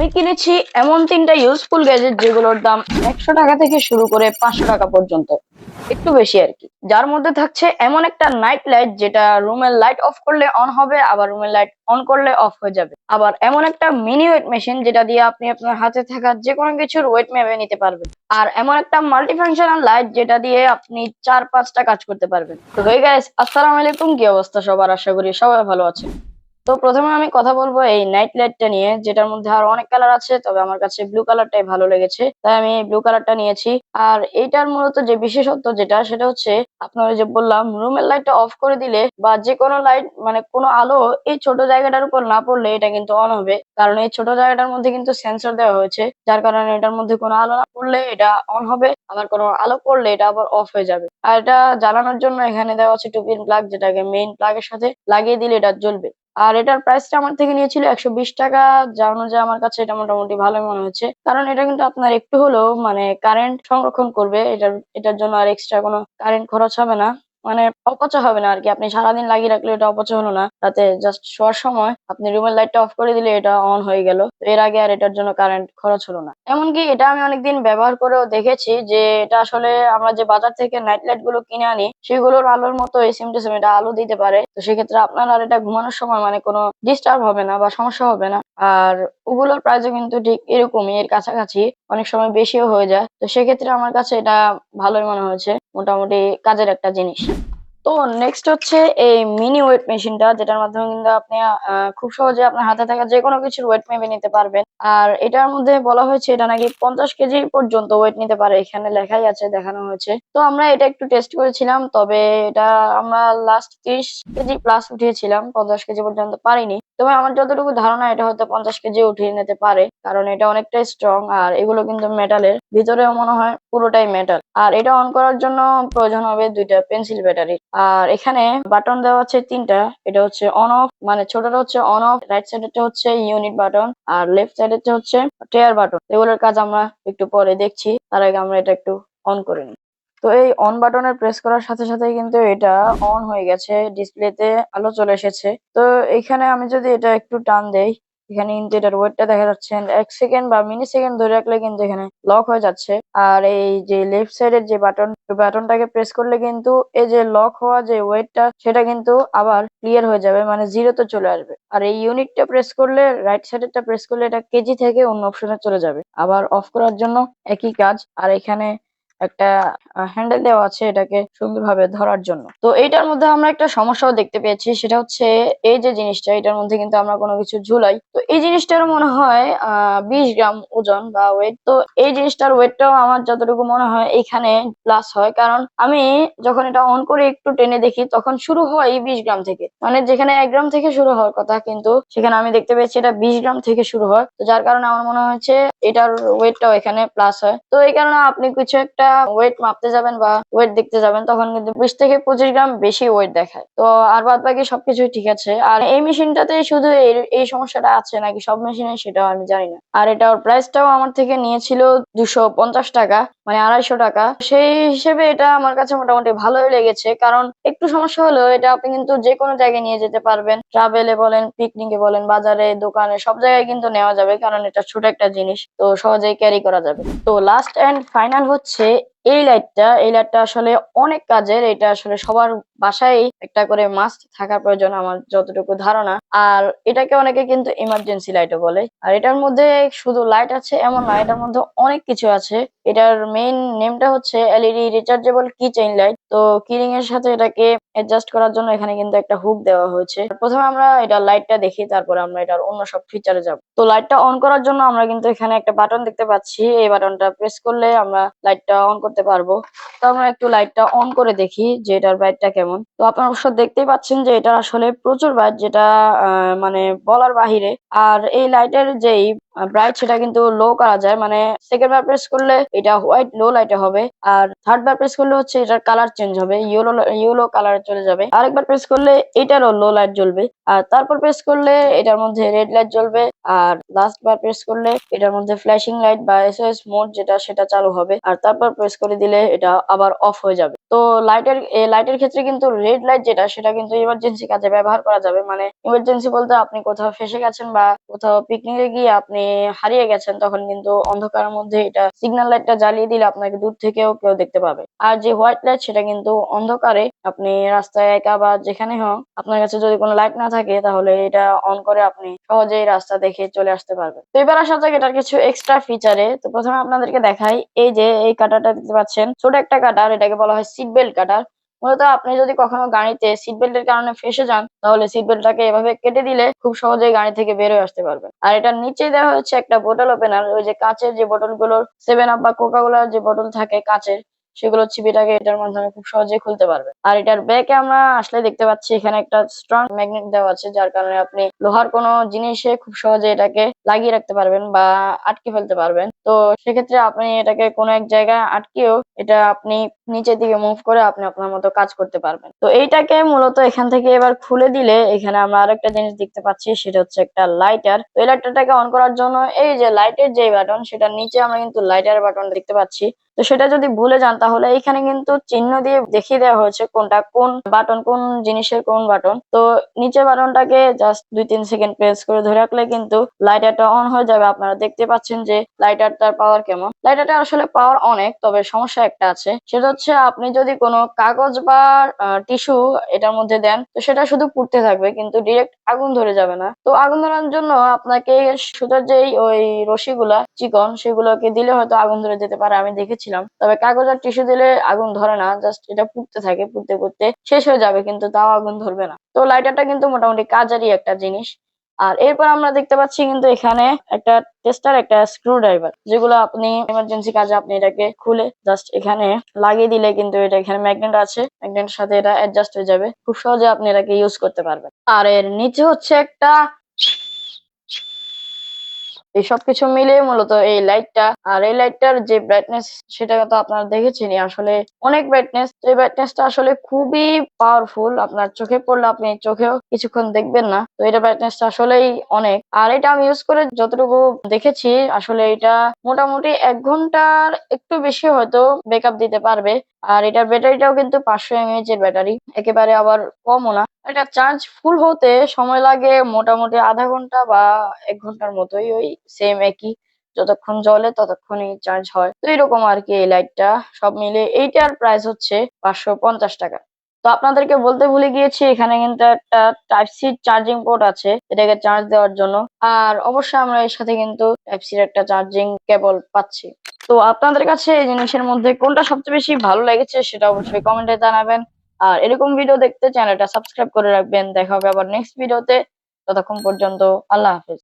আমি কিনেছি এমন তিনটা ইউজফুল গ্যাজেট যেগুলোর দাম একশো টাকা থেকে শুরু করে পাঁচশো টাকা পর্যন্ত। একটু বেশি আর কি। যার মধ্যে থাকছে এমন একটা নাইট লাইট যেটা রুমের লাইট অফ করলে অন হবে, আবার রুমের লাইট অন করলে অফ হয়ে যাবে। আবার এমন একটা মিনি ওয়েট মেশিন যেটা দিয়ে আপনি আপনার হাতে থাকা যে কোনো কিছুর ওয়েট মেপে নিতে পারবেন। আর এমন একটা মাল্টি ফাংশনাল লাইট যেটা দিয়ে আপনি চার পাঁচটা কাজ করতে পারবেন। তো গাইস আসসালামু আলাইকুম, কি অবস্থা সবার? আশা করি সবাই ভালো আছে তো প্রথমে আমি কথা বলব এই নাইট লাইটটা নিয়ে, যেটার মধ্যে আর অনেক কালার আছে, তবে আমার কাছে ব্লু কালারটাই ভালো লেগেছে। তাই আমি ব্লু কালারটা নিয়েছি। আর এইটার মূলত যে বিশেষত্ব যেটা, সেটা হচ্ছে আপনারা যে বললাম রুমের লাইটটা অফ করে দিলে বা যে কোনো লাইট মানে কোনো আলো এই ছোট জায়গাটার উপর না পড়লে এটা কিন্তু অন হবে। কারণ এই ছোট জায়গাটার মধ্যে কিন্তু সেন্সর দেওয়া হয়েছে, যার কারণে এটার মধ্যে কোনো আলো না পড়লে এটা অন হবে, আবার কোনো আলো পড়লে এটা আবার অফ হয়ে যাবে। আর এটা জ্বালানোর জন্য এখানে দেওয়া আছে টু পিন প্লাগ যেটাকে মেইন প্লাগের সাথে লাগিয়ে দিলে এটা জ্বলবে। আর এটার প্রাইসটা আমার থেকে নিয়েছিল একশো বিশ টাকা। যা অনুযায়ী আমার কাছে এটা মোটামুটি ভালো মনে হচ্ছে। কারণ এটা কিন্তু আপনার একটু হলেও মানে কারেন্ট সংরক্ষণ করবে। এটার এটার জন্য আর এক্সট্রা কোনো কারেন্ট খরচ হবে না। মানে অপচয় হবে না আর কি আপনি সারাদিন লাগিয়ে রাখলে এটা অপচয় হলো না। তাতে জাস্ট শোয়ার সময় আপনি রুমের লাইটটা অফ করে দিলে এটা অন হয়ে গেল। এর আগে আর এটার জন্য কারেন্ট খরচ হলো না। এমনকি এটা আমি অনেকদিন ব্যবহার করেও দেখেছি যে এটা আসলে আমরা যে বাজার থেকে নাইট লাইটগুলো কিনে আনি, সেগুলোর আলোর মতো এই সিম টু সিম এটা আলো দিতে পারে। তো সেক্ষেত্রে আপনার আর এটা ঘুমানোর সময় মানে কোনো ডিস্টার্ব হবে না বা সমস্যা হবে না। আর ওগুলোর প্রাইসও কিন্তু ঠিক এরকমই, এর কাছাকাছি অনেক সময় বেশিও হয়ে যায়। তো সেক্ষেত্রে আমার কাছে এটা ভালোই মনে হয়েছে, মোটামুটি কাজের একটা জিনিস। তো নেক্সট হচ্ছে এই মিনি ওয়েট মেশিনটা যেটার মাধ্যমে কিন্তু আপনি খুব সহজে আপনার হাতে থাকা যে কোনো কিছুর ওয়েট মেপে নিতে পারবেন। আর এটার মধ্যে বলা হয়েছে এটা নাকি পঞ্চাশ কেজি পর্যন্ত ওয়েট নিতে পারে, এখানে লেখাই আছে, দেখানো হয়েছে। তো আমরা এটা একটু টেস্ট করেছিলাম, তবে এটা আমরা লাস্ট ত্রিশ কেজি প্লাস উঠিয়েছিলাম, পঞ্চাশ কেজি পর্যন্ত পারিনি। তবে আমার যতটুকু ধারণা, এটা হয়তো পঞ্চাশ কেজি উঠিয়ে নিতে পারে, কারণ এটা অনেকটাই স্ট্রং আর এগুলো কিন্তু মেটালের ভিতরেও মনে হয় পুরোটাই মেটাল আর এটা অন করার জন্য প্রয়োজন হবে দুইটা পেন্সিল ব্যাটারি আর এখানে বাটন দেওয়া আছে তিনটা। এটা হচ্ছে অন অফ মানে ছোটটা হচ্ছে অন অফ রাইট সাইডেরটা হচ্ছে ইউনিট বাটন আর লেফট সাইড সাইডেরটা হচ্ছে টেয়ার বাটন এগুলোর কাজ আমরা একটু পরে দেখছি, তার আগে আমরা এটা একটু অন করে নিই। তো এই অন বাটনের প্রেস করার সাথে সাথে কিন্তু এটা অন হয়ে গেছে ডিসপ্লেতে আলো চলে এসেছে। তো এখানে আমি যদি এটা একটু টান দেই এখানে এটার ওয়েটটা দেখা যাচ্ছে এক সেকেন্ড বা মিনি সেকেন্ড ধরে রাখলে কিন্তু এখানে লক হয়ে যাচ্ছে। আর এই যে লেফট সাইডের যে বাটন বাটনটাকে প্রেস করলে কিন্তু এই যে লক হওয়া যে ওয়েটটা সেটা কিন্তু আবার ক্লিয়ার হয়ে যাবে মানে জিরোতে চলে আসবে। আর এই ইউনিটটা প্রেস করলে রাইট সাইডেরটা প্রেস করলে এটা কেজি থেকে অন্য অপশনে চলে যাবে। আবার অফ করার জন্য একই কাজ। আর এখানে একটা হ্যান্ডেল দেওয়া আছে এটাকে সুন্দরভাবে ধরার জন্য। তো এইটার মধ্যে আমরা একটা সমস্যাও দেখতে পেয়েছি, সেটা হচ্ছে এই যে জিনিসটা, এটার মধ্যে কিন্তু আমরা কোনো কিছু ঝুলাই। তো এই জিনিসটার মনে হয় বিশ গ্রাম ওজন বা ওয়েট তো এই জিনিসটার ওয়েটটাও আমার যতটুকু মনে হয় এখানে প্লাস হয়। কারণ আমি যখন এটা অন করে একটু টেনে দেখি, তখন শুরু হয় বিশ গ্রাম থেকে। মানে যেখানে এক গ্রাম থেকে শুরু হওয়ার কথা, কিন্তু সেখানে আমি দেখতে পেয়েছি এটা বিশ গ্রাম থেকে শুরু হয়। তো যার কারণে আমার মনে হচ্ছে এটার ওয়েটটাও এখানে প্লাস হয়। তো এই কারণে আপনি কিছু একটা ওয়েট মাপতে যাবেন বা ওয়েট দেখতে যাবেন, তখন কিন্তু বিশ থেকে পঁচিশ গ্রাম বেশি ওয়েট দেখায়। তো আর বাদ বাকি সবকিছুই ঠিক আছে। আর এই মেশিনটাতে শুধু এই সমস্যাটা আছে নাকি সব মেশিনে সেটাও আমি জানি না। আর এটার প্রাইসটাও আমার থেকে নিয়েছিল দুশো পঞ্চাশ টাকা। মানে আড়াইশো টাকা। সেই হিসেবে এটা আমার কাছে মোটামুটি ভালোই লেগেছে। কারণ একটু সমস্যা হলেও এটা আপনি কিন্তু যে কোনো জায়গায় নিয়ে যেতে পারবেন। ট্রাভেলে বলেন পিকনিকে বলেন, বাজারে, দোকানে, সব জায়গায় কিন্তু নেওয়া যাবে। কারণ এটা ছোট একটা জিনিস, তো সহজেই ক্যারি করা যাবে। তো লাস্ট এন্ড ফাইনাল হচ্ছে এই লাইটটা এই লাইটটা আসলে অনেক কাজের। এটা আসলে সবার বাসায় একটা করে মাস্ট থাকার প্রয়োজন আমার যতটুকু ধারণা। আর এটাকে অনেকে কিন্তু ইমার্জেন্সি লাইটও বলে। আর এটার মধ্যে শুধু লাইট আছে, এমন না, এটার মধ্যে অনেক কিছু আছে। এটার মেইন নেমটা হচ্ছে LED rechargeable key chain light তো কিরিং এর সাথে এটাকে অ্যাডজাস্ট করার জন্য এখানে কিন্তু একটা হুক দেওয়া হয়েছে। প্রথমে আমরা এটা লাইটটা দেখি, তারপর আমরা এটার অন্য সব ফিচারে যাব। তো লাইটটা অন করার জন্য আমরা কিন্তু এখানে একটা বাটন দেখতে পাচ্ছি। এই বাটনটা প্রেস করলে আমরা লাইটটা অন করতে পারব। তো আমরা একটু লাইটটা অন করে দেখি যে এটার ব্রাইটটা কেমন। তো আপনারা অবশ্য দেখতেই পাচ্ছেন যে এটা আসলে প্রচুর ব্রাইট যেটা মানে বলার বাহিরে। আর এই লাইটের যেই ব্রাইট সেটা কিন্তু লো করা যায়। মানে সেকেন্ড বার প্রেস করলে এটা হোয়াইট লো লাইটে হবে। আর থার্ড বার প্রেস করলে হচ্ছে এটার কালার চেঞ্জ হবে। ইয়েলো ইয়েলো কালারে চলে যাবে। আরেকবার প্রেস করলে এটারও লো লাইট জ্বলবে। আর তারপর প্রেস করলে এটার মধ্যে রেড লাইট জ্বলবে। আর লাস্ট বার প্রেস করলে এটার মধ্যে ফ্ল্যাশিং লাইট বা এসওএস মোড যেটা, সেটা চালু হবে। আর তারপর প্রেস করে দিলে এটা আবার অফ হয়ে যাবে। তো লাইটের লাইটের ক্ষেত্রে কিন্তু রেড লাইট যেটা, সেটা কিন্তু ইমার্জেন্সি কাজে ব্যবহার করা যাবে। মানে ইমার্জেন্সি বলতে আপনি কোথাও ফেসে গেছেন বা কোথাও পিকনিকে গিয়ে আপনি আপনি হারিয়ে গেছেন, তখন কিন্তু অন্ধকারের মধ্যে এটা সিগন্যাল লাইটটা জ্বালিয়ে দিলে আপনাকে দূর থেকেও কেউ দেখতে পাবে। আর যে হোয়াইট লাইট সেটা কিন্তু অন্ধকারে আপনি রাস্তায় একা বা যেখানে হোক আপনার কাছে যদি কোনো লাইট না থাকে, তাহলে এটা অন করে আপনি সহজেই রাস্তা দেখে চলে আসতে পারবেন। তো এবার আসা যাক এটার কিছু এক্সট্রা ফিচারে তো প্রথমে আপনাদেরকে দেখাই, এই যে এই কাটারটা দেখতে পাচ্ছেন, ছোট একটা কাটার এটাকে বলা হয় সিট বেল্ট কাটার মূলত আপনি যদি কখনো গাড়িতে সিট বেল্টের কারণে ফেসে যান, তাহলে সিট বেল্টটাকে এভাবে কেটে দিলে খুব সহজেই গাড়ি থেকে বের হয়ে আসতে পারবেন। আর এটার নিচে দেওয়া হচ্ছে একটা বোতল ওপেনার ওই যে কাঁচের যে বোতলগুলোর সেভেন আপ বা কোকা কোলার যে বোতল থাকে কাঁচের, সেগুলো চিবিটাকে এটার মাধ্যমে খুব সহজে খুলতে পারবে আর এটার ব্যাকে আমরা আসলে দেখতে পাচ্ছি এখানে একটা স্ট্রং ম্যাগনেট দেওয়া আছে, যার কারণে আপনি লোহার কোনো জিনিসে খুব সহজে এটাকে লাগিয়ে রাখতে পারবেন বা আটকে ফেলতে পারবেন। তো সেক্ষেত্রে আপনি এটাকে কোনো এক জায়গায় আটকেও এটা আপনি নিচের দিকে মুভ করে আপনি আপনার মতো কাজ করতে পারবেন। তো এইটাকে মূলত এখান থেকে এবার খুলে দিলে এখানে আমরা আরেকটা জিনিস দেখতে পাচ্ছি, সেটা হচ্ছে একটা লাইটার তো এই লাইটারটাকে অন করার জন্য এই যে লাইটের যে বাটন সেটার নিচে আমরা কিন্তু লাইটার বাটন দেখতে পাচ্ছি। তো সেটা যদি ভুলে যান তাহলে এইখানে কিন্তু চিহ্ন দিয়ে দেখিয়ে দেওয়া হয়েছে কোনটা কোন বাটন কোন জিনিসের কোন বাটন তো নিচে বাটনটাকে জাস্ট দুই তিন সেকেন্ড প্রেস করে ধরে রাখলে কিন্তু লাইটারটা অন হয়ে যাবে। আপনারা দেখতে পাচ্ছেন যে লাইটারটার পাওয়ার কেমন। লাইটারটা আসলে পাওয়ার অনেক, তবে সমস্যা একটা আছে। সেটা হচ্ছে আপনি যদি কোনো কাগজ বা টিস্যু এটার মধ্যে দেন, তো সেটা শুধু পুড়তে থাকবে, কিন্তু ডিরেক্ট আগুন ধরে যাবে না। তো আগুন ধরার জন্য আপনাকে সুতার যেই ওই রশিগুলা, চিকন, সেগুলোকে দিলে হয়তো আগুন ধরে যেতে পারে, আমি দেখেছিলাম। তবে কাগজ আর টিস্যু দিলে আগুন ধরে না জাস্ট এটা পুড়তে থাকে, পুড়তে পুড়তে শেষ হয়ে যাবে, কিন্তু তাও আগুন ধরবে না। তো লাইটারটা কিন্তু মোটামুটি কাজেরই একটা জিনিস। আর এরপর আমরা দেখতে পাচ্ছি কিন্তু এখানে একটা টেস্টার একটা স্ক্রু ড্রাইভার যেগুলো আপনি এমার্জেন্সি কাজে আপনি এটাকে খুলে জাস্ট এখানে লাগিয়ে দিলে কিন্তু এটা এখানে ম্যাগনেট আছে ম্যাগনেটের সাথে এটা অ্যাডজাস্ট হয়ে যাবে। খুব সহজে আপনি এটাকে ইউজ করতে পারবেন। আর এর নিচে হচ্ছে একটা এই সবকিছু মিলে মূলত এই লাইটটা আর এই লাইটটার যে ব্রাইটনেস সেটা তো আপনারা দেখেছেনই, আসলে অনেক ব্রাইটনেস এই ব্রাইটনেসটা আসলে খুবই পাওয়ারফুল আপনার চোখে পড়লে আপনি চোখেও কিছুক্ষণ দেখবেন না। তো এটা ব্রাইটনেসটা আসলেই অনেক। আর এটা আমি ইউজ করে যতটুকু দেখেছি, আসলে এটা মোটামুটি এক ঘণ্টার একটু বেশি হয়তো ব্যাকআপ দিতে পারবে। আর এটার ব্যাটারিটাও কিন্তু পাঁচশো এমএএইচ এর ব্যাটারি একেবারে আবার কমও না। এটা চার্জ ফুল হতে সময় লাগে মোটামুটি আধা ঘণ্টা বা এক ঘণ্টার মতোই ওই সেম একই। যতক্ষণ জ্বলে ততক্ষণই চার্জ হয়। তো এরকম আর কি এই লাইটটা সব মিলে এইটার প্রাইস হচ্ছে পাঁচশো পঞ্চাশ টাকা। তো আপনাদেরকে বলতে ভুলে গিয়েছি, এখানে কিন্তু একটা টাইপ সি চার্জিং পোর্ট আছে, এটাকে চার্জ দেওয়ার জন্য। আর অবশ্যই আমরা এর সাথে কিন্তু টাইপ সির একটা চার্জিং কেবল পাচ্ছি। তো আপনাদের কাছে এই জিনিসের মধ্যে কোনটা সবচেয়ে বেশি ভালো লেগেছে সেটা অবশ্যই কমেন্টে জানাবেন। আর এরকম ভিডিও দেখতে চ্যানেলটা সাবস্ক্রাইব করে রাখবেন। দেখা হবে আবার নেক্সট ভিডিওতে ততক্ষণ পর্যন্ত আল্লাহ হাফেজ।